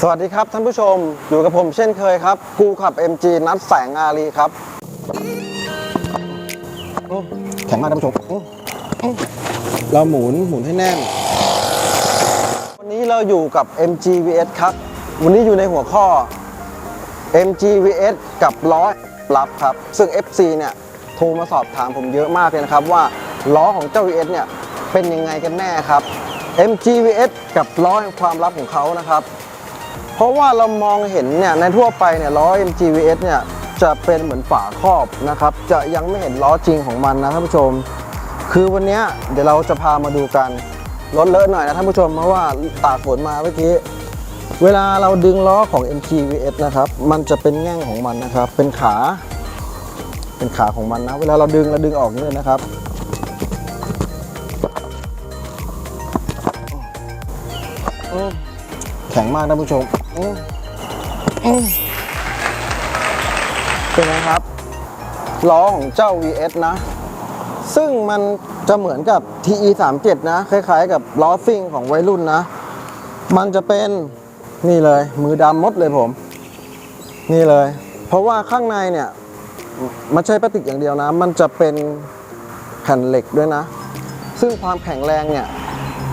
สวัสดีครับท่านผู้ชมอยู่กับผมเช่นเคยครับกูขับ MG นัดแสงอารีครับอื้อแข็งมากท่านผู้ชมอื้ออื้อเราหมุนหมุนให้แน่น วันนี้เราอยู่กับ MG VS ครับ วันนี้อยู่ในหัวข้อ MG VS กับล้อลับครับ ซึ่ง FC เนี่ยโทรมาสอบถามผมเยอะมากเลยนะครับ ว่าล้อของเจ้า VS เนี่ยเป็นยังไงกันแน่ครับ MG VS กับล้อแห่งความลับของเขานะครับ เพราะว่าเรามองเห็นเนี่ยในทั่วไปเนี่ยล้อ MG VS เนี่ยจะเป็นเหมือนฝาครอบนะครับ จะยังไม่เห็นล้อจริงของมันนะท่านผู้ชม คือวันนี้เดี๋ยวเราจะพามาดูกันรถเลอะหน่อยนะท่านผู้ชมเพราะว่าตากฝนมาเมื่อกี้เวลาเราดึงล้อของ MG VS นะครับ มันจะเป็นแง่งของมันนะครับ เป็นขา เป็นขาของมันนะ เวลาเราดึงเราดึงออกนี่เลยนะครับ แข็งมากท่านผู้ชม อืมอืมเป็นไงครับ ล้อของเจ้า VS นะ ซึ่งมันจะเหมือนกับ TE 3 7นะ คล้ายๆ กับล้อซิ่งของวัยรุ่นนะ มันจะเป็นนี่เลย มือดำมดเลยผม นี่เลย เพราะว่าข้างในเนี่ย มันใช่พลาสติกอย่างเดียวนะ มันจะเป็นแผ่นเหล็กด้วยนะ ซึ่งความแข็งแรงเนี่ย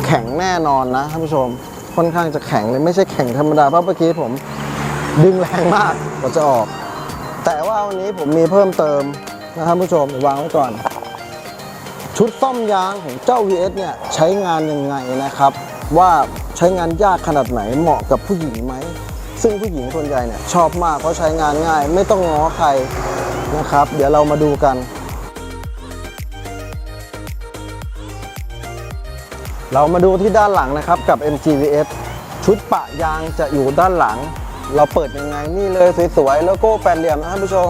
แข็งแน่นอนนะท่านผู้ชม ค่อนข้างจะแข็งเลยไม่ใช่แข็งธรรมดาเพราะเมื่อกี้ผมดึงแรงมากกว่าจะออก แต่ว่าวันนี้ผมมีเพิ่มเติมนะท่านผู้ชมววางไว้ก่อน ชุดซ่อมยางของเจ้า VS เนี่ยใช้งานยังไงนะครับ ว่าใช้งานยากขนาดไหนเหมาะกับผู้หญิงไหมซึ่งผู้หญิงส่วนใหญ่เนี่ยชอบมากเพราะใช้งานง่าย ไม่ต้องง้อใครนะครับ เดี๋ยวเรามาดูกัน เรามาดูที่ด้านหลังนะครับกับ MGVS ชุดปะยางจะอยู่ด้านหลัง เราเปิดยังไงนี่เลยสวยๆโลโก้แปดเหลี่ยมนะท่านผู้ชม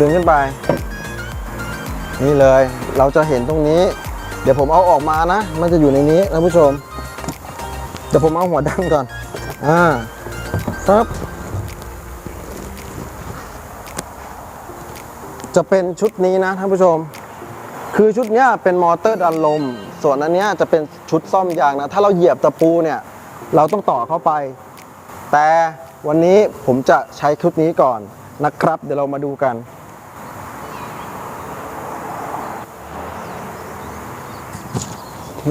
ดึงขึ้นไป นี่เลยเราจะเห็นตรงนี้ เดี๋ยวผมเอาออกมานะ มันจะอยู่ในนี้ท่านผู้ชมเดี๋ยวผมเอาหัวดันก่อนอ่าครับจะเป็นชุดนี้นะท่านผู้ชม คือชุดเนี้ยเป็นมอเตอร์ดันลม ส่วนอันเนี้ยจะเป็นชุดซ่อมยางนะ ถ้าเราเหยียบตะปูเนี่ย เราต้องต่อเข้าไป แต่วันนี้ผมจะใช้ชุดนี้ก่อนนะครับ เดี๋ยวเรามาดูกัน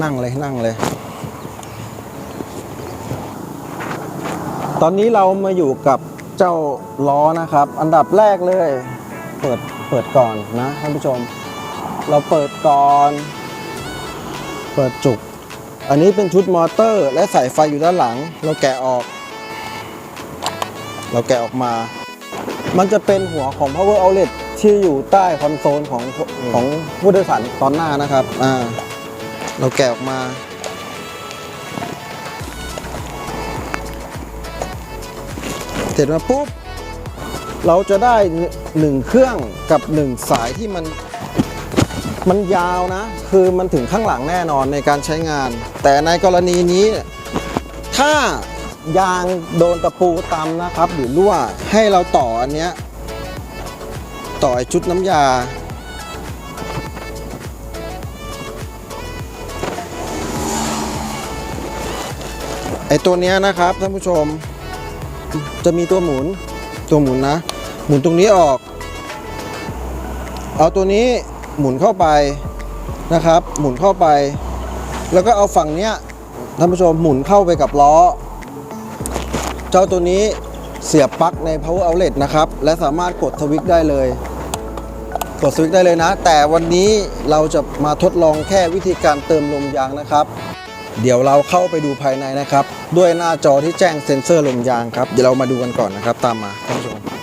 นั่งเลยนั่งเลย ตอนนี้เรามาอยู่กับเจ้าล้อนะครับ อันดับแรกเลย เปิดเปิดก่อนนะท่านผู้ชม เราเปิดก่อน เปิดจุก อันนี้เป็นชุดมอเตอร์ และสายไฟอยู่ด้านหลัง เราแกะออก เราแกะออกมา มันจะเป็นหัวของ power outlet ที่อยู่ใต้คอนโซลของของผู้โดยสารตอนหน้านะครับ อ่า เราแกะออกมาเสร็จมาปุ๊บ เราจะได้หนึ่งเครื่องกับหนึ่งสายที่มัน มันยาวนะ คือมันถึงข้างหลังแน่นอนในการใช้งาน แต่ในกรณีนี้ ถ้ายางโดนตะปูตำนะครับ หรือรั่วให้เราต่ออันเนี้ยต่อไอชุดน้ำยา ไอ้ตัวเนี้ยนะครับท่านผู้ชมจะมีตัวหมุนตัวหมุนนะ หมุนตรงนี้ออก เอาตัวนี้ หมุนเข้าไปนะครับ หมุนเข้าไป แล้วก็เอาฝั่งเนี้ยท่านผู้ชมหมุนเข้าไปกับล้อ เจ้าตัวนี้เสียบปลั๊กใน power outlet นะครับ และสามารถกดสวิตช์ได้เลย กดสวิตช์ได้เลยนะ แต่วันนี้เราจะมาทดลองแค่วิธีการเติมลมยางนะครับ เดี๋ยวเราเข้าไปดูภายในนะครับ ด้วยหน้าจอที่แจ้งเซ็นเซอร์ลมยางครับ เดี๋ยวเรามาดูกันก่อนนะครับ ตามมาท่านผู้ชม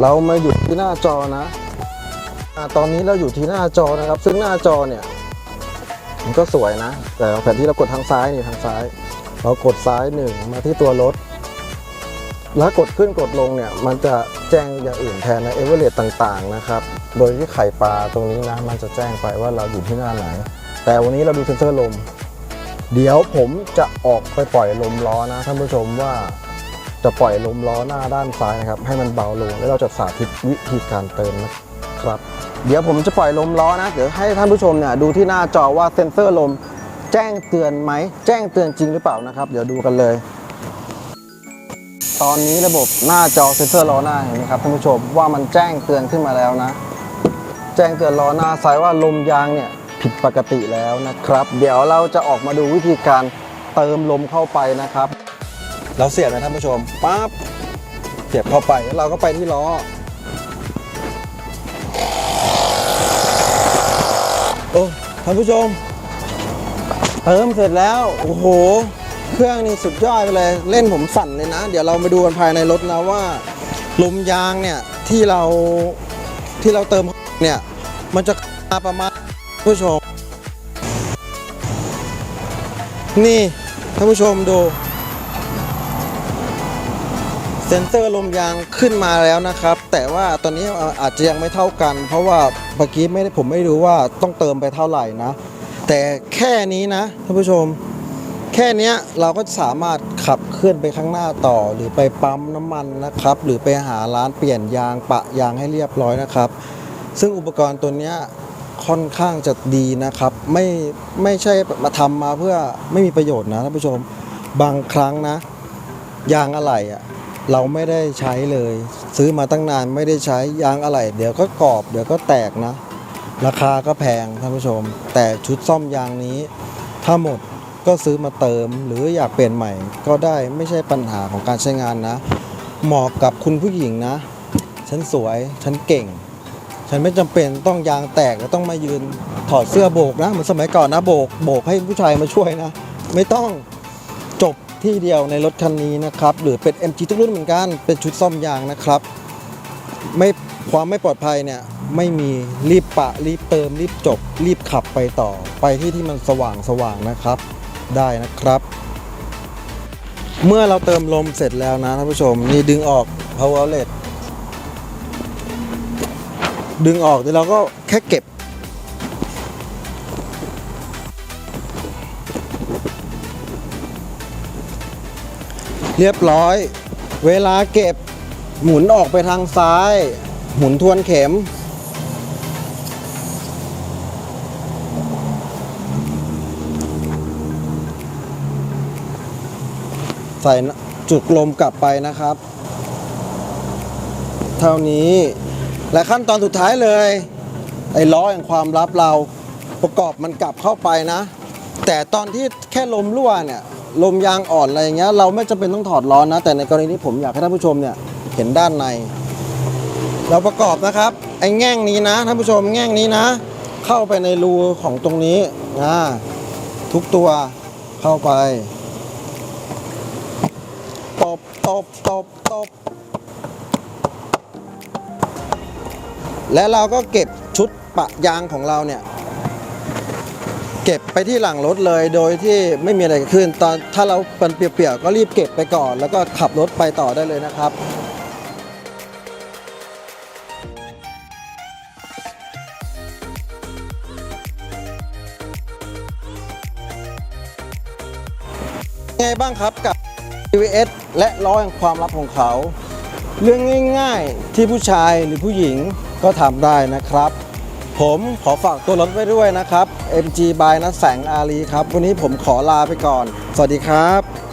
เรามาอยู่ที่หน้าจอนะอ่าตอนนี้เราอยู่ที่หน้าจอนะครับ ซึ่งหน้าจอเนี่ย มันก็สวยนะ แต่แผนที่เรากดทางซ้ายนี่ทางซ้าย เรากดซ้ายหนึ่งมาที่ตัวรถ แล้วกดขึ้นกดลงเนี่ย มันจะแจ้งอย่างอื่นแทนนะเอเวอเรต่างๆนะครับ โดยที่ไข่ปลาตรงนี้นะ มันจะแจ้งไปว่าเราอยู่ที่หน้าไหน แต่วันนี้เราดูเซ็นเซอร์ลม เดี๋ยวผมจะออกไปปล่อยลมล้อนะท่านผู้ชมว่า จะปล่อยลมล้อหน้าด้านซ้ายนะครับ ให้มันเบาลงแล้วเราจะสาธิตวิธีการเติมนะครับ เดี๋ยวผมจะปล่อยลมล้อนะ เดี๋ยวให้ท่านผู้ชมเนี่ยดูที่หน้าจอว่าเซ็นเซอร์ลมแจ้งเตือนไหม แจ้งเตือนจริงหรือเปล่านะครับ เดี๋ยวดูกันเลย ตอนนี้ระบบหน้าจอเซ็นเซอร์ล้อหน้าเห็นไหมครับท่านผู้ชมว่ามันแจ้งเตือนขึ้นมาแล้วนะ แจ้งเตือนล้อหน้าซ้ายว่าลมยางเนี่ยผิดปกติแล้วนะครับ เดี๋ยวเราจะออกมาดูวิธีการเติมลมเข้าไปนะครับ เราเสียบนะท่านผู้ชมปั๊บเสียบเข้าไปแล้วเราก็ไปที่ล้อโอ้ท่านผู้ชมเติมเสร็จแล้วโอ้โห เครื่องนี่สุดยอดไปเลยเล่นผมสั่นเลยนะ เดี๋ยวเรามาดูกันภายในรถนะว่าลมยางเนี่ยที่เราที่เราเติมเนี่ยมันจะมาประมาณผู้ชม นี่ท่านผู้ชมดู เซ็นเซอร์ลมยางขึ้นมาแล้วนะครับ แต่ว่าตอนนี้อาจจะยังไม่เท่ากัน เพราะว่าเมื่อกี้ไม่ได้ผมไม่รู้ว่าต้องเติมไปเท่าไหร่นะ แต่แค่นี้นะท่านผู้ชม แค่นี้เราก็สามารถขับเคลื่อนไปข้างหน้าต่อ หรือไปปั๊มน้ำมันนะครับ หรือไปหาร้านเปลี่ยนยางปะยางให้เรียบร้อยนะครับ ซึ่งอุปกรณ์ตัวนี้ค่อนข้างจะดีนะครับ ไม่ไม่ใช่มาทำมาเพื่อไม่มีประโยชน์นะท่านผู้ชมบางครั้งนะ ยางอะไหล่อะ เราไม่ได้ใช้เลย ซื้อมาตั้งนานไม่ได้ใช้ยางอะไหล่เดี๋ยวก็กรอบ เดี๋ยวก็แตกนะ ราคาก็แพงท่านผู้ชม แต่ชุดซ่อมยางนี้ ถ้าหมดก็ซื้อมาเติม หรืออยากเปลี่ยนใหม่ก็ได้ไม่ใช่ปัญหาของการใช้งานนะ เหมาะกับคุณผู้หญิงนะ ฉันสวยฉันเก่ง ฉันไม่จำเป็นต้องยางแตกแล้วต้องมายืนถอดเสื้อโบกนะเหมือนสมัยก่อนนะโบกโบกให้ผู้ชายมาช่วยนะ ไม่ต้อง ที่เดียวในรถคันนี้นะครับหรือเป็น MG ทุกรุ่นเหมือนกันเป็นชุดซ่อมยางนะครับ ไม่ความไม่ปลอดภัยเนี่ยไม่มีรีบปะรีบเติมรีบจบ รีบขับไปต่อ ไปที่ที่มันสว่างสว่างนะครับ ได้นะครับ เมื่อเราเติมลมเสร็จแล้วนะท่านผู้ชมนี่ดึงออก power outlet ดึงออกเดี๋ยวเราก็แค่เก็บ เรียบร้อย เวลาเก็บหมุนออกไปทางซ้าย หมุนทวนเข็ม ใส่จุดลมกลับไปนะครับ เท่านี้และขั้นตอนสุดท้ายเลย ไอ้ล้อแห่งความลับเราประกอบมันกลับเข้าไปนะ แต่ตอนที่แค่ลมรั่วเนี่ย ลมยางอ่อนอะไรอย่างเงี้ยเราไม่จำเป็นต้องถอดล้อนะ แต่ในกรณีนี้ผมอยากให้ท่านผู้ชมเนี่ยเห็นด้านใน เราประกอบนะครับไอ้แง่งนี้นะท่านผู้ชมแง่งนี้นะ เข้าไปในรูของตรงนี้นะทุกตัวเข้าไปตบตบตบตบและเราก็เก็บชุดปะยางของเราเนี่ย เก็บไปที่หลังรถเลยโดยที่ไม่มีอะไรเกิดขึ้น ตอนถ้าเราเป็นเปียกๆก็รีบเก็บไปก่อน แล้วก็ขับรถไปต่อได้เลยนะครับไงบ้างครับกับ TVS และล้อแห่งความลับของเขา เรื่องง่ายๆที่ผู้ชายหรือผู้หญิงก็ทำได้นะครับ ผมขอฝากตัวรถไว้ด้วยนะครับ MG by นัทแสงอารีครับ วันนี้ผมขอลาไปก่อน สวัสดีครับ